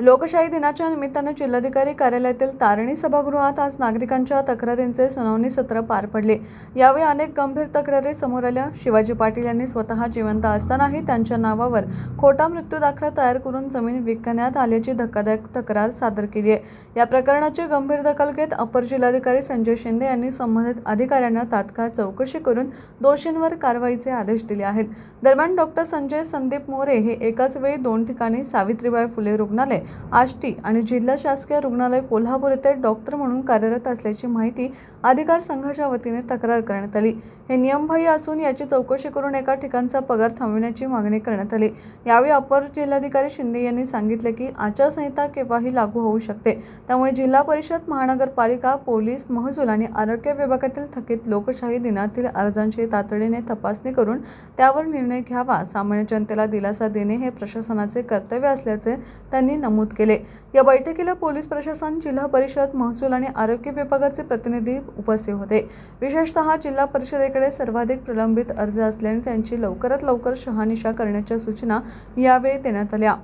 लोकशाही दिनाच्या निमित्तानं जिल्हाधिकारी कार्यालयातील तारणी सभागृहात आज नागरिकांच्या तक्रारींचे सुनावणी सत्र पार पडले. यावेळी अनेक गंभीर तक्रारी समोर आल्या. शिवाजी पाटील यांनी स्वतः जिवंत असतानाही त्यांच्या नावावर खोटा मृत्यू दाखला तयार करून जमीन विकण्यात आल्याची धक्कादायक तक्रार सादर केली आहे. या प्रकरणाची गंभीर दखल घेत अपर जिल्हाधिकारी संजय शिंदे यांनी संबंधित अधिकाऱ्यांना तात्काळ चौकशी करून दोषींवर कारवाईचे आदेश दिले आहेत. दरम्यान डॉक्टर संजय संदीप मोरे हे एकाच वेळी दोन ठिकाणी सावित्रीबाई फुले रुग्णालय आष्टी आणि जिल्हा शासकीय रुग्णालय कोल्हापूर येथे डॉक्टर म्हणून कार्यरत असल्याची माहिती अधिकार संघाच्या वतीने तक्रार करण्यात आली. हे नियमबाह्य असून याची चौकशी करून एका ठिकाणचा पगार थांबविण्याची मागणी करण्यात आली. यावेळी अपर जिल्हाधिकारी शिंदे यांनी सांगितले की आचारसंहिता केव्हाही लागू होऊ शकते. त्यामुळे जिल्हा परिषद महानगरपालिका पोलीस महसूल आणि आरोग्य विभागातील थकीत लोकशाही दिनातील अर्जांची तातडीने तपासणी करून त्यावर निर्णय घ्यावा. सामान्य जनतेला दिलासा देणे हे प्रशासनाचे कर्तव्य असल्याचे त्यांनी नमूद केले. या बैठकीला पोलीस प्रशासन जिल्हा परिषद महसूल आणि आरोग्य विभागाचे प्रतिनिधी उपस्थित होते. विशेषतः जिल्हा परिषदेकडे सर्वाधिक प्रलंबित अर्ज असल्याने त्यांची लवकरात लवकर शहानिशा करण्याच्या सूचना यावेळी देण्यात आल्या.